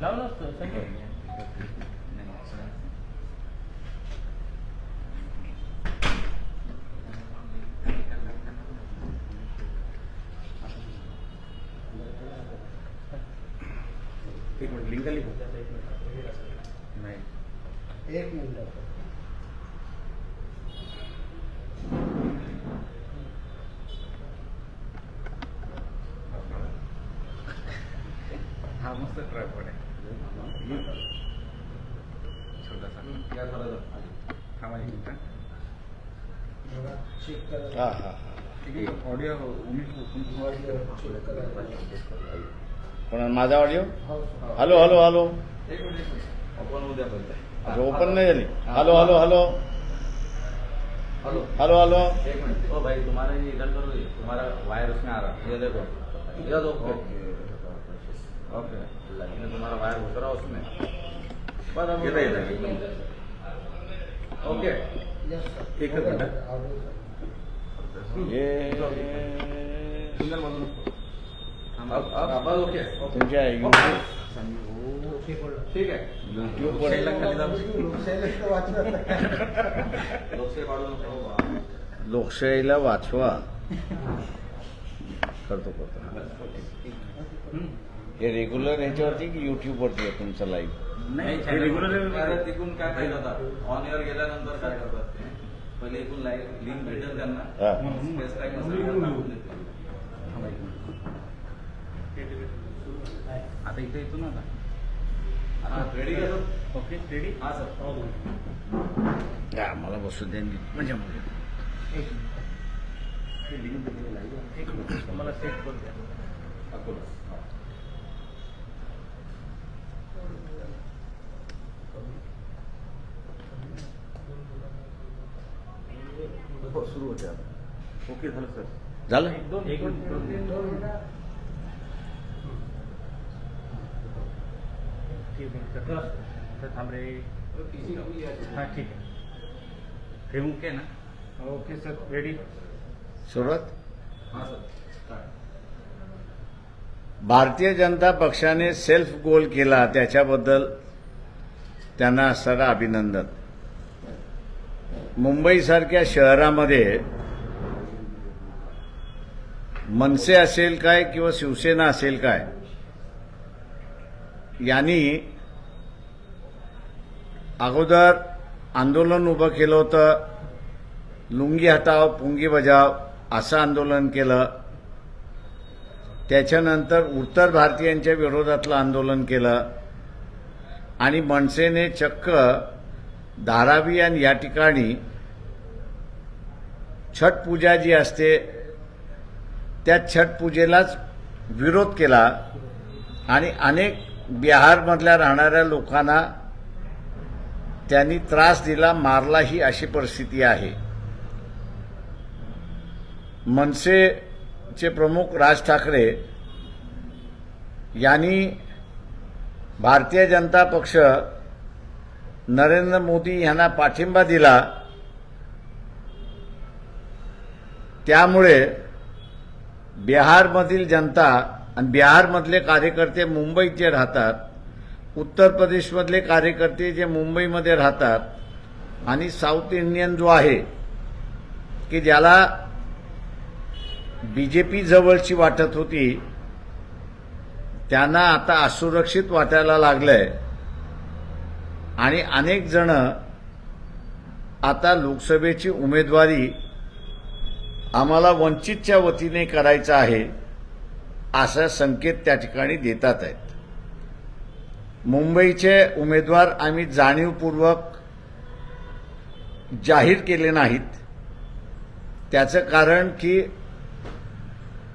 लावलं असतं संजय एक मिनिट लिंक आली का? नाही एक मिनिट हा मस्त ट्रायपॉड आहे छोटासा या थोडा हा माझी मिनिट बघा चेक करा हा हा हा. ठीक आहे ऑडिओ माझा ऑडिओ हो हॅलो हॅलो हॅलो. बोलताय. ओपन नाही झाली. Hello hello hello. Hello. Hello hello. एक मिनट. ओ भाई तुम्हारा ये इधर करो ये तुम्हारा वायर उसमें आ रहा है. ये देखो. ये देखो ओके लेकिन तुम्हारा वायर घुस रहा उसमें. ओके एकच मिनिट. तुमच्या ठीक है नको लोकशाहीला वाचवा. करतो करतो. हे रेग्युलर ह्याच्यावरती की युट्यूबवरती आहे तुमचं लाईव्ह नाही रेग्युलर तिकून काय फायदा होता ऑन एअर गेल्यानंतर काय करतात ते? पहिले इकून लाईव्ह लिंक भेटेल त्यांना. स्पेस. आता इथे येतो ना आता? हा? ओके रेडी हा सर. हा, मला बसू दे म्हणजे म्हणजे मला सेट करून द्या. अकोला हो सुरू होते आता. ओके झालं सर. झालं? एक दोन एक ठीक आहे सर. सर थांब रे हां ठीक आहे. हे ओके ना? Okay sir. रेडी सुरुवात? हा सर. भारतीय जनता पक्षाने सेल्फ गोल केला त्याच्याबद्दल त्यांना असणारं अभिनंदन. मुंबईसारख्या शहरामध्ये मनसे असेल काय किंवा शिवसेना असेल काय यांनी अगोदर आंदोलन उभं केलं होतं. लुंगी हटाव पुंगी बजाव असं आंदोलन केलं. त्याच्यानंतर उत्तर भारतीयांच्या विरोधातलं आंदोलन केलं. आणि मनसेने चक्क धारावी आणि या ठिकाणी छठ पूजा जी असते त्या छठ पूजेलाच विरोध केला आणि अनेक बिहारमधल्या राहणाऱ्या लोकांना त्यांनी त्रास दिला मारला ही अशी परिस्थिती आहे. मनसेचे प्रमुख राज ठाकरे यांनी भारतीय जनता पक्ष नरेंद्र मोदी यांना पाठिंबा दिला त्यामुळे बिहारमधील जनता आणि बिहारमधले कार्यकर्ते मुंबईत जे राहतात उत्तर प्रदेशमधले कार्यकर्ते जे मुंबईमध्ये राहतात आणि साऊथ इंडियन जो आहे की ज्याला बीजेपी जवळची वाटत होती त्यांना आता असुरक्षित वाटायला लागलंय. आणि अनेक जण आता लोकसभेची उमेदवारी आम्हाला वंचितच्या वतीने करायचं आहे असा संकेत त्या ठिकाणी देतात आहेत. मुंबईचे उमेदवार आम्ही जाणीवपूर्वक जाहीर केले नाहीत. त्याचं कारण की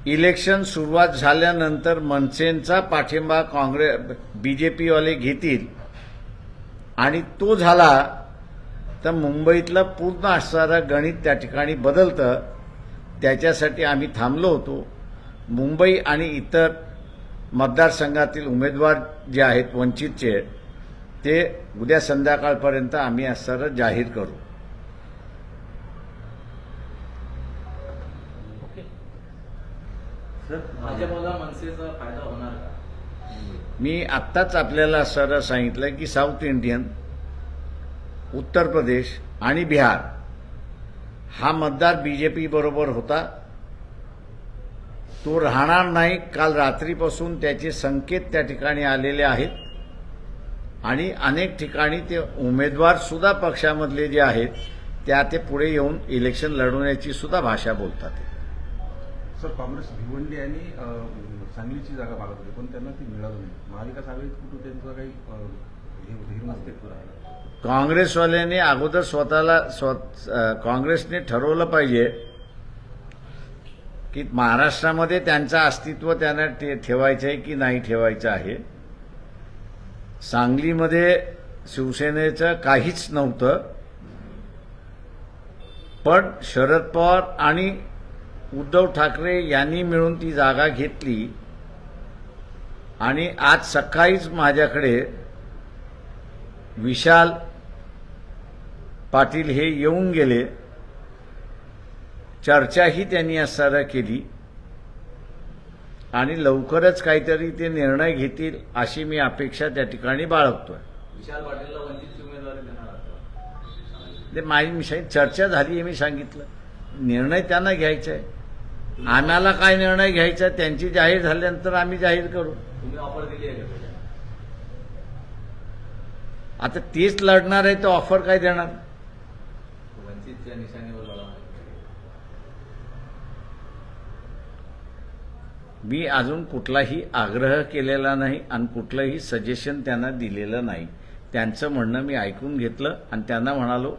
इलेक्शन सुरुवात झाल्यानंतर मनसेंचा पाठिंबा काँग्रेस बी जे पीवाले घेतील. आणि तो झाला तर मुंबईतलं पूर्ण असणारं गणित त्या ठिकाणी बदलतं. त्याच्यासाठी आम्ही थांबलो होतो. मुंबई आणि इतर मतदारसंघातील उमेदवार जे आहेत वंचितचे ते उद्या संध्याकाळपर्यंत आम्ही असणारं जाहीर करू. सर भाजपला मनसेचा फायदा होणार का? मी आत्ताच आपल्याला सर सांगितलं की साऊथ इंडियन उत्तर प्रदेश आणि बिहार हा मतदार बीजेपी बरोबर होता. तो राहणार नाही काल रात्रीपासून त्याचे संकेत त्या ठिकाणी आलेले आहेत. आणि अनेक ठिकाणी ते उमेदवार सुद्धा पक्षामधले जे आहेत त्या ते पुढे येऊन इलेक्शन लढवण्याची सुद्धा भाषा बोलतात. सर काँग्रेस भिवंडी आणि सांगलीची जागा मागत होती पण त्यांना ती मिळाली नाही. महाविकास आघाडीत कुठं त्यांचं काही काँग्रेसवाल्यांनी अगोदर स्वतःला स्व काँग्रेसने ठरवलं पाहिजे की महाराष्ट्रामध्ये त्यांचं अस्तित्व त्यांना ठेवायचं आहे की नाही ठेवायचं आहे. सांगलीमध्ये शिवसेनेचं काहीच नव्हतं. पण शरद पवार आणि उद्धव ठाकरे यांनी मिळून ती जागा घेतली. आणि आज सकाळीच माझ्याकडे विशाल पाटील हे येऊन गेले. चर्चाही त्यांनी सारा केली. आणि लवकरच काहीतरी ते निर्णय घेतील अशी मी अपेक्षा त्या ठिकाणी बाळगतोय. विशाल पाटीलला वंचितची उमेदवारी देणार आता ते माझी मी चर्चा झाली हे मी सांगितलं. निर्णय त्यांना घ्यायचा आहे. आम्हाला काय निर्णय घ्यायचा त्यांची जाहीर झाल्यानंतर आम्ही जाहीर करू. आता तेच लढणार आहे तर ऑफर काय देणार? मी अजून कुठलाही आग्रह केलेला नाही आणि कुठलंही सजेशन त्यांना दिलेलं नाही. त्यांचं म्हणणं मी ऐकून घेतलं आणि त्यांना म्हणालो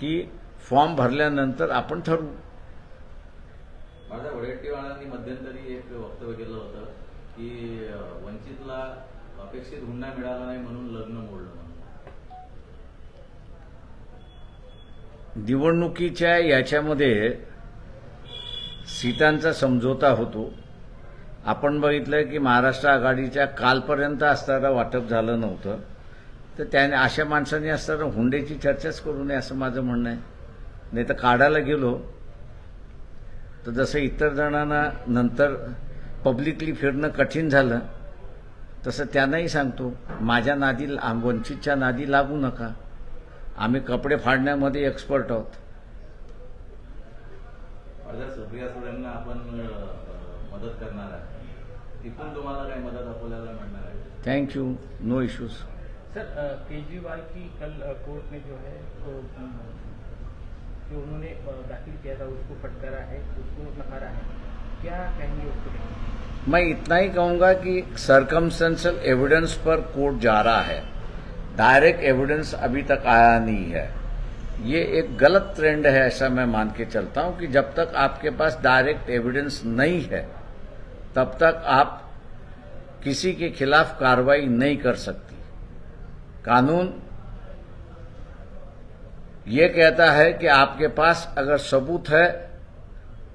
की फॉर्म भरल्यानंतर आपण ठरवू. माझ्या वडेट्टीवाळांनी मध्यंतरी एक वक्तव्य केलं होतं की वंचितला अपेक्षित हुंडा मिळाला नाही म्हणून लग्न मोडलं निवडणुकीच्या याच्यामध्ये सीटांचा समझोता होतो. आपण बघितलं की महाराष्ट्र आघाडीच्या कालपर्यंत असताना वाटप झालं नव्हतं. तर त्याने अशा माणसांनी असताना हुंड्याची चर्चाच करू नये असं माझं म्हणणं आहे. नाही तर काढायला गेलो तर जसं इतर जणांना नंतर पब्लिकली फिरणं कठीण झालं तसं त्यांनाही सांगतो माझ्या नादी वंचितच्या नादी लागू नका. आम्ही कपडे फाडण्यामध्ये एक्सपर्ट आहोत. माझ्या सुप्रिया सुळेंना आपण मदत करणार आहे. तिथून तुम्हाला काही मदत अकोल्याला मिळणार आहे. Thank you no issues sir Kejriwal की कल कोर्ट ने जो है वो जो उन्होंने दाखिल किया था उसको फटकारा है उसको नकारा है। क्या कहेंगे उसको मैं इतना ही कहूंगा कि सरकमस्टेंशल एविडेंस पर कोर्ट जा रहा है। डायरेक्ट एविडेंस अभी तक आया नहीं है। ये एक गलत ट्रेंड है ऐसा मैं मान के चलता हूं कि जब तक आपके पास डायरेक्ट एविडेंस नहीं है तब तक आप किसी के खिलाफ कार्रवाई नहीं कर सकती। कानून ये कहता है कि आपके पास अगर सबूत है,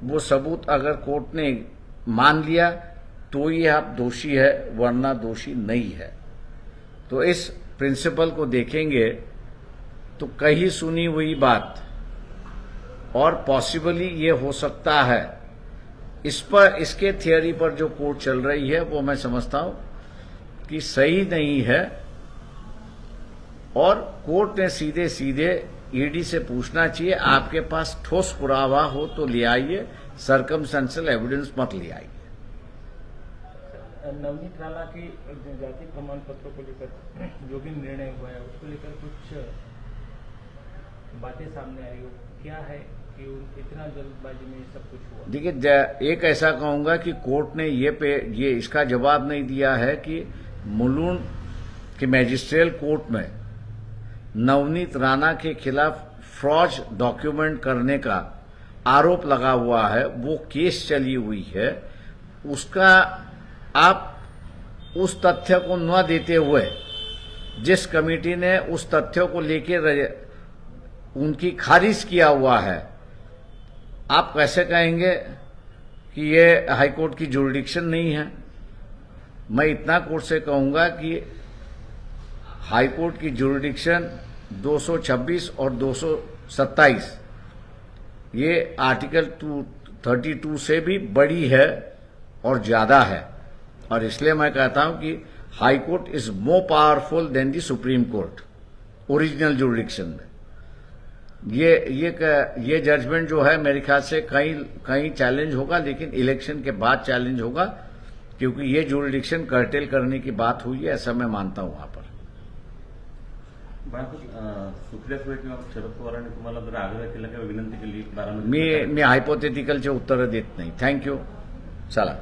वो सबूत अगर कोर्ट ने मान लिया तो ये आप दोषी है, वरना दोषी नहीं है। तो इस प्रिंसिपल को देखेंगे तो कहीं सुनी हुई बात, और पॉसिबली ये हो सकता है। इस पर, इसके थियोरी पर जो कोर्ट चल रही है, वो मैं समझता हूँ कि सही नहीं है, और कोर्ट ने सीधे सीधे ईडी से पूछना चाहिए आपके पास ठोस पुरावा हो तो ले आइए सरकमस्टेंशियल एविडेंस मत ले आइए। नवनीत राणा की जाति प्रमाण पत्रों को लेकर जो भी निर्णय हुआ है उसको लेकर कुछ बातें सामने आई हो। क्या है कि इतना जल्दबाजी में सब कुछ हुआ? देखिए एक ऐसा कहूँगा कि कोर्ट ने ये पे ये इसका जवाब नहीं दिया है कि मुलून के मैजिस्ट्रेट कोर्ट में नवनीत राणा के खिलाफ फ्रॉज डॉक्यूमेंट करने का आरोप लगा हुआ है, वो केस चली हुई है। उसका आप उस तथ्य को न देते हुए, जिस कमेटी ने उस तथ्य को लेकर उनकी खारिज किया हुआ है, आप कैसे कहेंगे कि ये हाईकोर्ट की जुरिडिक्शन नहीं है? मैं इतना कोर्ट से कहूँगा कि हाईकोर्ट की जुरिडिक्शन 226 और 227 ये आर्टिकल 232 से भी बड़ी है और ज़्यादा है। और इसलिए मैं कहता हूँ कि high court is more powerful than the supreme court, original jurisdiction में। ये ये ये जजमेंट जो है, मेरे ख्याल से कहीं कहीं चैलेंज होगा, लेकिन इलेक्शन के बाद चैलेंज होगा, क्योंकि ये जुरिडिक्शन कर्टेल करने की बात हुई है, ऐसा मैं मानता हूँ वहाँ पर। मी मी हायपोथेटिकलचे उत्तरं देत नाही. थँक्यू चला.